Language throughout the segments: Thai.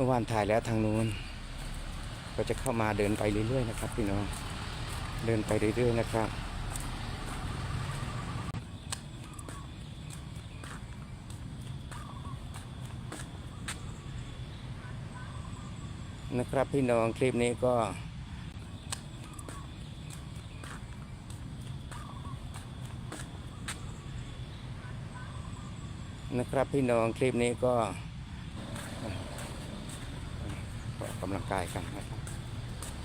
มื่อวานถ่ายแล้วทางนู้นก็จะเข้ามาเดินไปเรื่อยๆนะครับพี่น้องเดินไปเรื่อยๆนะครับนะครับพี่น้องคลิปนี้ก็นะครับพี่น้องคลิปนี้ก็ออ กำลังกายกันนะครับ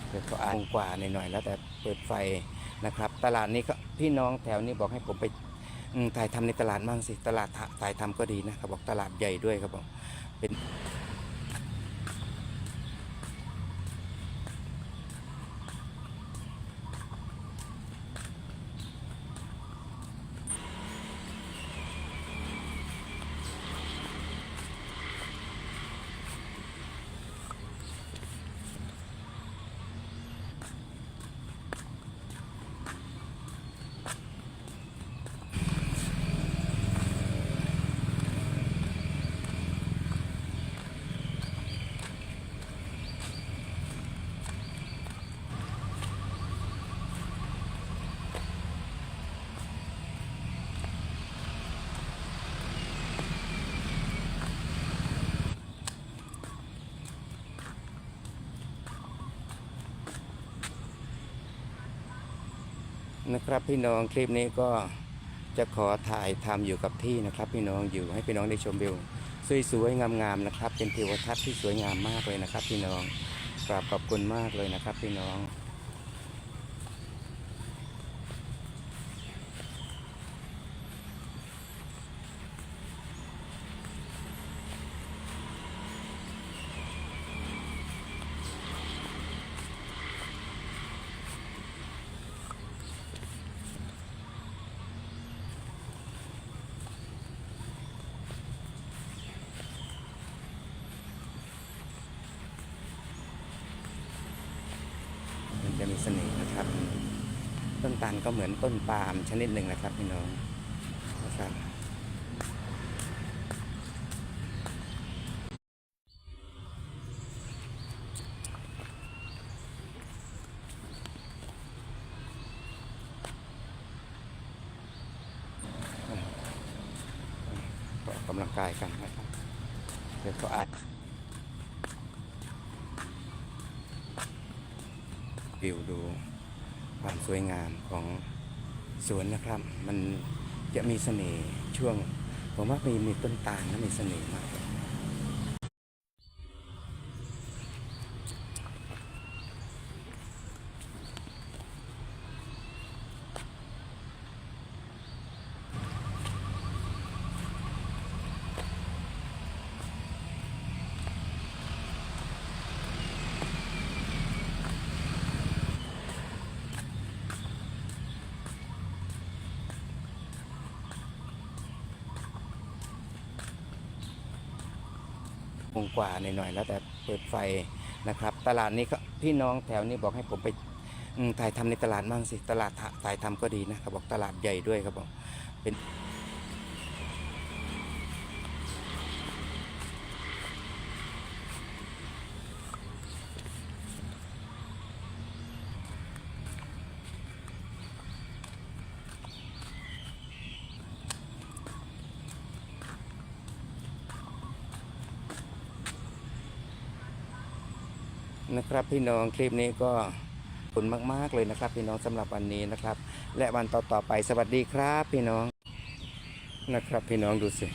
เดี๋ยวก็อ่านกว่าหน่อยๆแล้วแต่เปิดไฟนะครับ ตลาดนี้ก็พี่น้องแถวนี้บอกให้ผมไปถ่ายทำในตลาดบ้างสิ ตลาดถ่าถ่ายทำก็ดีนะเขาบอกตลาดใหญ่ด้วยครับผมเป็น นะครับพี่น้องคลิปนี้ก็จะขอถ่ายทำอยู่กับที่นะครับ พี่น้องอยู่ให้พี่น้องได้ชมวิวสวยๆงามๆนะครับ เป็นทิวทัศน์ที่สวยงามมากเลยนะครับ พี่น้องกราบขอบคุณมากเลยนะครับ พี่น้อง มันจะมีเสน่ห์นะครับ ต้นตาลก็เหมือนต้นปาล์มชนิดหนึ่งนะครับพี่น้องนะครับก็ออกกำลังกายกันนะครับ เดี๋ยวก็อาจวิวดู ความสวยงามของสวนนะครับ มันจะมีเสน่ห์ช่วง ผมว่ามีมีต้นตาลนะมีเสน่ห์มาก เลยวงกว่าหน่อยๆแล้วแต่เปิดไฟนะครับ ตลาดนี้ก็พี่น้องแถวนี้บอกให้ผมไปถ่ายทำในตลาดบ้างสิ ตลาดถ่าถ่ายทำก็ดีนะเขาบอกตลาดใหญ่ด้วยครับบอกเป็น นะครับพี่น้องคลิปนี้ก็ขอบคุณมาก ๆ เลยนะครับ พี่น้องสำหรับวันนี้นะครับ และวันต่อๆไปสวัสดีครับ พี่น้องนะครับ พี่น้องดูสิ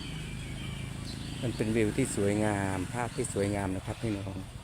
มันเป็นวิวที่สวยงาม ภาพที่สวยงามนะครับ พี่น้อง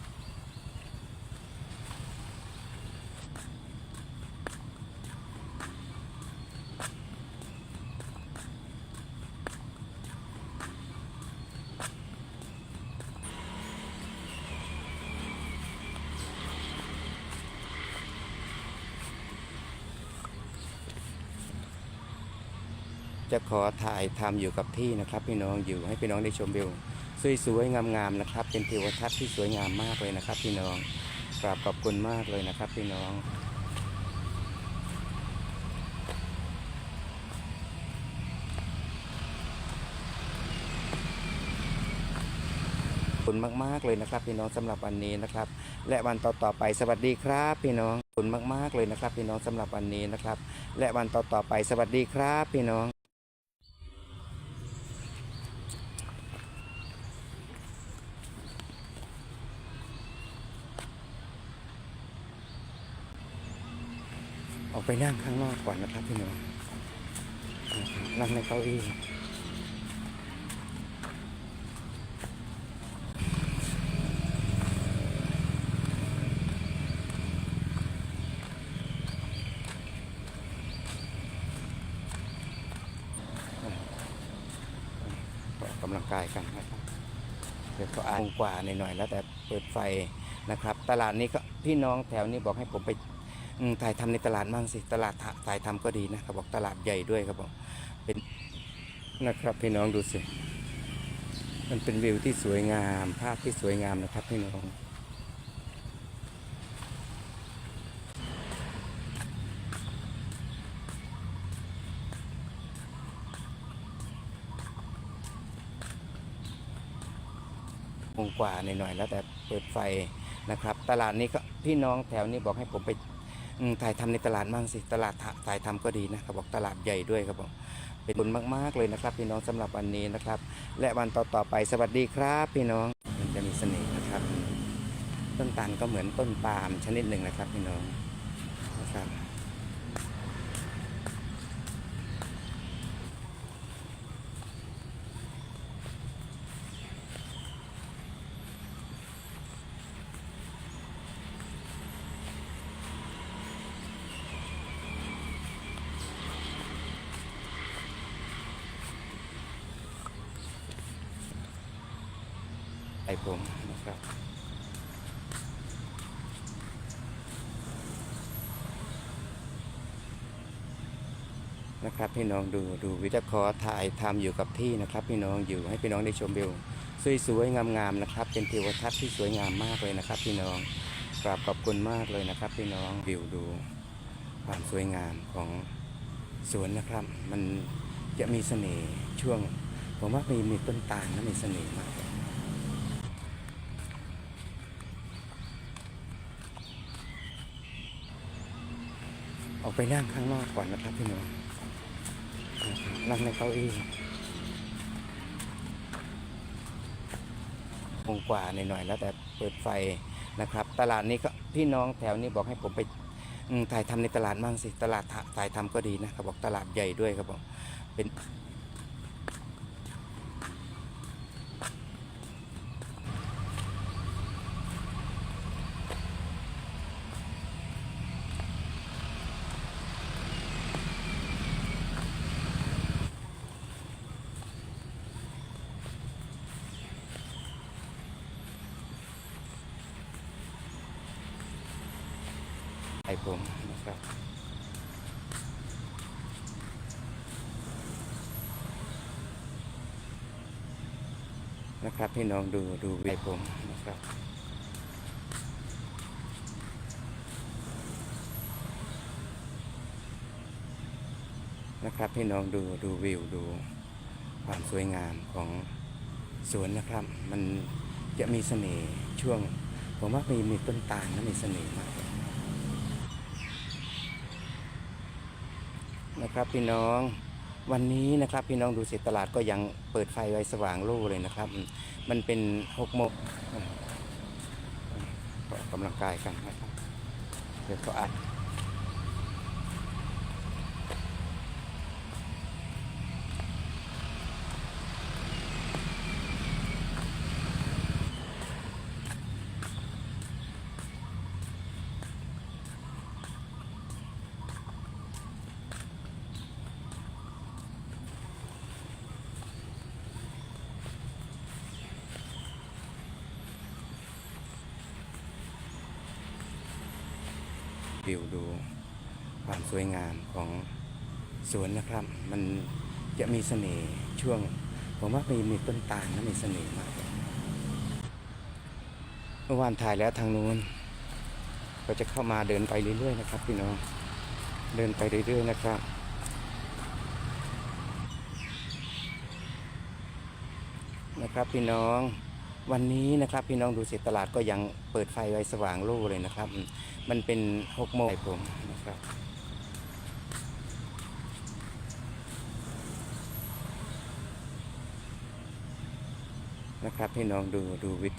จะขอถ่ายทำอยู่กับที่นะครับ พี่น้องอยู่ให้พี่น้องได้ชมวิวสวยๆงามๆนะครับ เป็นทิวทัศน์ที่สวยงามมากเลยนะครับ พี่น้องกราบขอบคุณมากเลยนะครับ พี่น้องคุณมากๆเลยนะครับ พี่น้องสำหรับวันนี้นะครับ และวันต่อๆไปสวัสดีครับ พี่น้องขอบคุณมากๆเลยนะครับ พี่น้องสำหรับวันนี้นะครับ และวันต่อๆไปสวัสดีครับ พี่น้อง ออกไปนั่งข้างนอกก่อนนะครับพี่น้องนั่งในเก้าอี้ก็ออกกำลังกายกันนะครับเดี๋ยวก็อ่านกว่าหน่อยๆแล้วแต่เปิดไฟนะครับ ตลาดนี้ก็พี่น้องแถวนี้บอกให้ผมไป ถ่ายทำในตลาดมั่งสิ ตลาดถ่ายทำก็ดีนะเขาบอกตลาดใหญ่ด้วยครับบอกเป็นนะครับพี่น้องดูสิ มันเป็นวิวที่สวยงาม ภาพที่สวยงามนะครับพี่น้ององกว่าหน่อยๆแล้วแต่เปิดไฟนะครับ ตลาดนี้ก็พี่น้องแถวนี้บอกให้ผมไป ถ่ายทำในตลาดมั่งสิตลาดถ่ายทำก็ดีนะเขาบอกตลาดใหญ่ด้วยครับผมเป็นบุญมาก ๆ เลยนะครับ พี่น้องสำหรับวันนี้นะครับ และวันต่อๆไปสวัสดีครับ พี่น้องมันจะมีเสน่ห์นะครับ ต้นตาลก็เหมือนต้นปาล์มชนิดหนึ่งนะครับ พี่น้องนะครับไอ ผมนะครับนะครับพี่น้องดูดูวิดีโอคอถ่ายทำอยู่กับที่นะครับ พี่น้องอยู่ให้พี่น้องได้ชมวิวสวยๆงามๆนะครับ เป็นทิวทัศน์ที่สวยงามมากเลยนะครับ พี่น้องกราบขอบคุณมากเลยนะครับ พี่น้องวิวดู ความสวยงามของสวนนะครับ มันจะมีเสน่ห์ช่วง ผมว่ามีมีต้นตาลนะมีเสน่ห์มากเลย ออกไปนั่งข้างนอกก่อนนะครับพี่น้องนั่งในเก้าอี้คงกว่าหน่อยๆแล้วแต่เปิดไฟนะครับ ตลาดนี้ก็พี่น้องแถวนี้บอกให้ผมไปถ่ายทำในตลาดมั่งสิ ตลาดถ่ายทำก็ดีนะเขาบอกตลาดใหญ่ด้วยครับผมเป็น ผมนะครับนะครับพี่น้องดูดูไอผมนะครับนะครับพี่น้องดูดูวิวดูความสวยงามของสวนนะครับ มันจะมีเสน่ห์ช่วง ผมว่ามีมีต้นตาลนะมีเสน่ห์มากเลย นะครับพี่น้องวันนี้นะครับพี่น้องดูสิตลาดก็ยังเปิดไฟไว้สว่างโล่เลยนะครับ มันเป็นหกโมงก็ออกกำลังกายกันนะครับเดี๋ยวก็อัด วิวดูความสวยงามของสวนนะครับ มันจะมีเสน่ห์ช่วง ผมว่ามีมีต้นตาลนะมีเสน่ห์มากเลยเมื่อวานถ่ายแล้วทางนู้นก็จะเข้ามาเดินไปเรื่อยๆนะครับพี่น้องเดินไปเรื่อยๆนะครับ นะครับพี่น้อง วันนี้นะครับพี่น้องดูสิตลาดก็ยังเปิดไฟไว้สว่างโล่เลยนะครับ มันเป็นหกโมงผมนะครับนะครับพี่น้องดูดูวิ